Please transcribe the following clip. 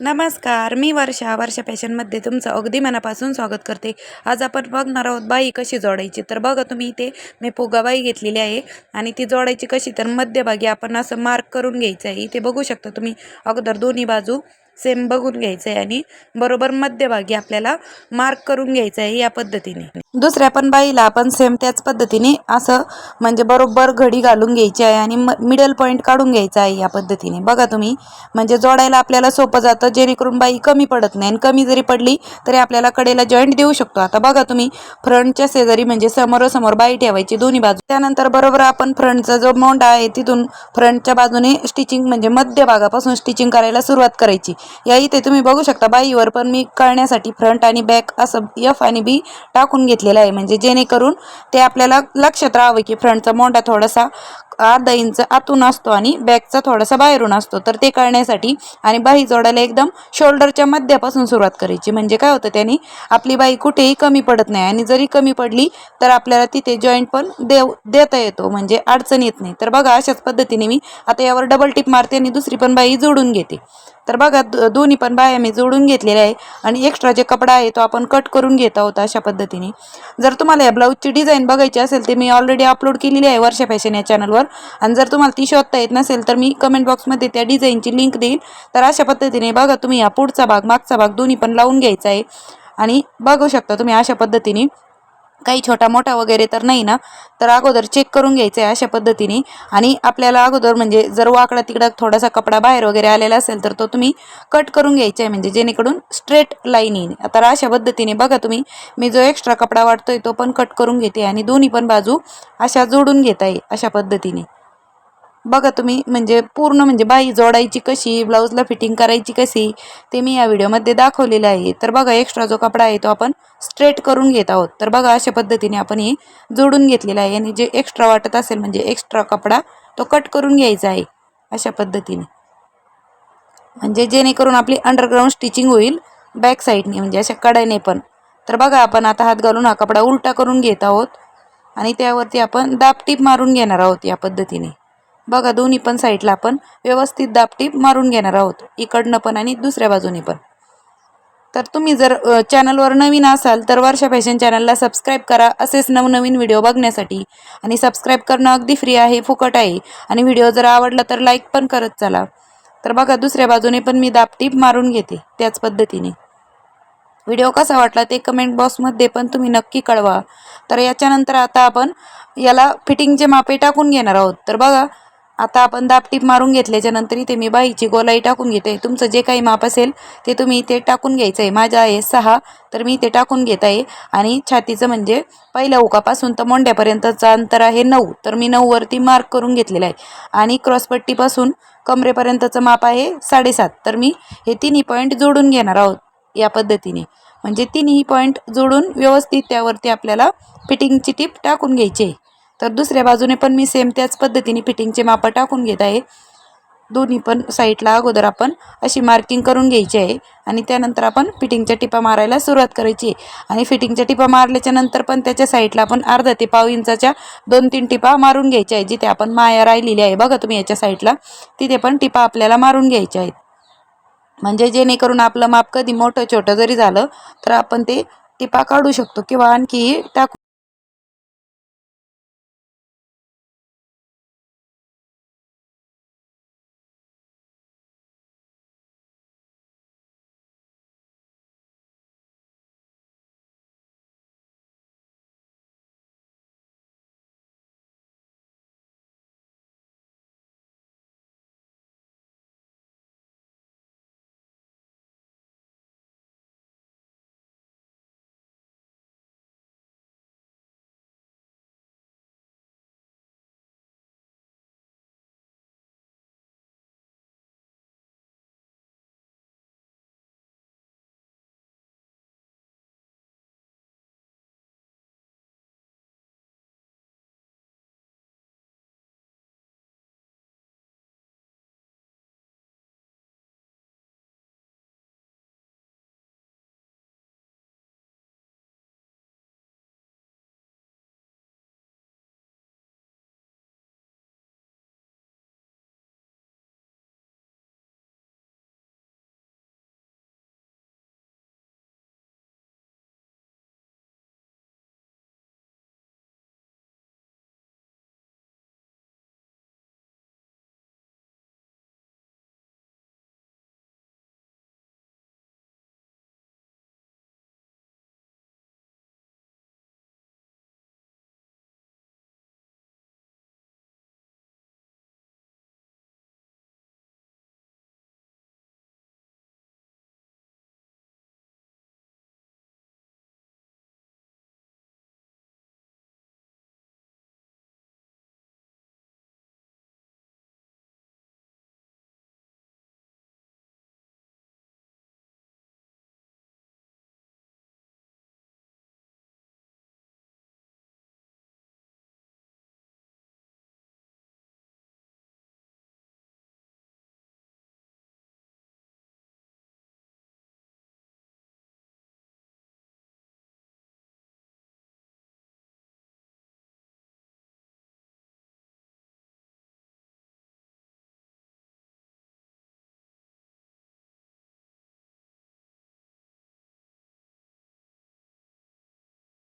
नमस्कार मी वर्षा. वर्षा फॅशनमध्ये तुमचं अगदी मनापासून स्वागत करते. आज आपण बघणार आहोत बाई कशी जोडायची. तर बघा तुम्ही इथे मी फुगाबाई घेतलेली आहे आणि ती जोडायची कशी तर मध्यभागी आपण असं मार्क करून घ्यायचं आहे. इथे बघू शकता तुम्ही अगोदर दोन्ही बाजू सेम बघून घ्यायचं आहे आणि बरोबर मध्यभागी आपल्याला मार्क करून घ्यायचं आहे या पद्धतीने. दुसऱ्या पण बाईला आपण सेम त्याच पद्धतीने असं म्हणजे बरोबर घडी घालून घ्यायची आहे आणि मिडल पॉईंट काढून घ्यायचा आहे या पद्धतीने. बघा तुम्ही म्हणजे जोडायला आपल्याला सोपं जातं जेणेकरून बाई कमी पडत नाही आणि कमी जरी पडली तरी आपल्याला कडेला जॉईंट देऊ शकतो. आता बघा तुम्ही फ्रंटच्या शेजारी म्हणजे समोरासमोर बाई ठेवायची दोन्ही बाजू. त्यानंतर बरोबर आपण फ्रंटचा जो मोंडा आहे तिथून फ्रंटच्या बाजूने स्टिचिंग म्हणजे मध्यभागापासून स्टिचिंग करायला सुरुवात करायची. या इथे तुम्ही बघू शकता बाईवर पण मी कळण्यासाठी फ्रंट आणि बॅक असं एफ आणि बी टाकून घेतलेलं आहे. म्हणजे जेणेकरून ते आपल्याला लक्षात राहावं की फ्रंटचा मोंडा थोडासा अर्धा इंच आतून असतो आणि बॅकचा थोडासा बाहेरून असतो. तर ते कळण्यासाठी आणि बाही जोडायला एकदम शोल्डरच्या मध्यापासून सुरुवात करायची. म्हणजे काय होतं त्याने आपली बाई कुठेही कमी पडत नाही आणि जरी कमी पडली तर आपल्याला तिथे जॉईंट पण देव देता येतो. म्हणजे अडचण येत नाही. तर बघा अशाच पद्धतीने मी आता यावर डबल टिप मारते आणि दुसरी पण बाई जोडून घेते. तर बघा द- दोन्ही पण बाया मी जोडून घेतलेल्या आहे आणि एक्स्ट्रा जे कपडा आहे तो आपण कट करून घेत आहोत अशा पद्धतीने. जर तुम्हाला या ब्लाऊजची डिझाईन बघायची असेल ते मी ऑलरेडी अपलोड केलेली आहे वर्षा फॅशन या चॅनलवर आणि जर तुम्हाला ती शोधता येत नसेल तर मी कमेंट बॉक्समध्ये त्या डिझाईनची लिंक देईल तर अशा पद्धतीने बघा तुम्ही या पुढचा भाग मागचा भाग दोन्ही पण लावून घ्यायचा आहे. आणि बघू शकता तुम्ही अशा पद्धतीने काही छोटा मोठा वगैरे तर नाही ना तर अगोदर चेक करून घ्यायचं आहे अशा पद्धतीने. आणि आपल्याला अगोदर म्हणजे जर वाकडा तिकडा थोडासा कपडा बाहेर वगैरे आलेला असेल तर तो तुम्ही कट करून घ्यायचा आहे. म्हणजे जेणेकरून स्ट्रेट लाईन येईल. आता अशा पद्धतीने बघा तुम्ही मी जो एक्स्ट्रा कपडा वाटतोय तो पण कट करून घेते आणि दोन्ही पण बाजू अशा जोडून घेता येईल अशा पद्धतीने. बघा तुम्ही म्हणजे पूर्ण म्हणजे बाई जोडायची कशी ब्लाऊजला फिटिंग करायची कशी ते मी या व्हिडिओमध्ये दाखवलेलं आहे. तर बघा एक्स्ट्रा जो कपडा आहे तो आपण स्ट्रेट करून घेत आहोत. तर बघा अशा पद्धतीने आपण हे जोडून घेतलेलं आहे. आणि जे एक्स्ट्रा वाटत असेल म्हणजे एक्स्ट्रा कपडा तो कट करून घ्यायचा आहे. अशा पद्धतीने. म्हणजे जेणेकरून आपली अंडरग्राऊंड स्टिचिंग होईल बॅक साईडने म्हणजे अशा कड्याने पण. तर बघा आपण आता हात घालून हा कपडा उलटा करून घेत आहोत. आणि त्यावरती आपण दापटीप मारून घेणार आहोत या पद्धतीने. बघा दोन्ही पण साईडला आपण व्यवस्थित दापटीप मारून घेणार आहोत. इकडनं पण आणि दुसऱ्या बाजूने पण. तर तुम्ही जर चॅनलवर नवीन असाल तर वर्षा फॅशन चॅनलला सबस्क्राईब करा. असेच नवनवीन व्हिडिओ बघण्यासाठी. आणि सबस्क्राईब करणं अगदी फ्री आहे फुकट आहे. आणि व्हिडिओ जर आवडला तर लाईक पण करत चला. तर बघा दुसऱ्या बाजूने पण मी दापटीप मारून घेते त्याच पद्धतीने. व्हिडिओ कसा वाटला ते कमेंट बॉक्समध्ये पण तुम्ही नक्की कळवा. तर याच्यानंतर आता आपण याला फिटिंगचे मापे टाकून घेणार आहोत. तर बघा आता आपण दापटीप मारून घेतल्याच्या नंतर इथे मी बाईची गोलाई टाकून घेते. तुमचं जे काही माप असेल ते तुम्ही इथे टाकून घ्यायचं आहे माझं आहे सहा तर मी इथे टाकून घेत आहे. आणि छातीचं म्हणजे पहिल्या उकापासून तर मोंड्यापर्यंतचं अंतर आहे नऊ तर मी नऊवरती मार्क करून घेतलेलं आहे. आणि क्रॉसपट्टीपासून कमरेपर्यंतचं माप आहे साडेसात तर मी हे तिन्ही पॉईंट जोडून घेणार आहोत या पद्धतीने. म्हणजे तिन्ही पॉईंट जोडून व्यवस्थित त्यावरती आपल्याला फिटिंगची टीप टाकून घ्यायची आहे. तर दुसऱ्या बाजूने पण मी सेम त्याच पद्धतीने फिटिंगचे मापं टाकून घेत आहे. दोन्ही पण साईडला अगोदर आपण अशी मार्किंग करून घ्यायची आहे. आणि त्यानंतर आपण फिटिंगच्या टिपा मारायला सुरुवात करायची आहे. आणि फिटिंगच्या टिपा मारल्याच्या नंतर पण त्याच्या साईडला आपण अर्धा ते पाव इंचाच्या दोन तीन टिपा मारून घ्यायच्या आहे जिथे आपण माया राहिलेली आहे. बघा तुम्ही याच्या साईडला तिथे पण टिपा आपल्याला मारून घ्यायच्या आहेत. म्हणजे जेणेकरून आपलं माप कधी मोठं छोटं जरी झालं तर आपण ते टिपा काढू शकतो. किंवा आणखी टाकू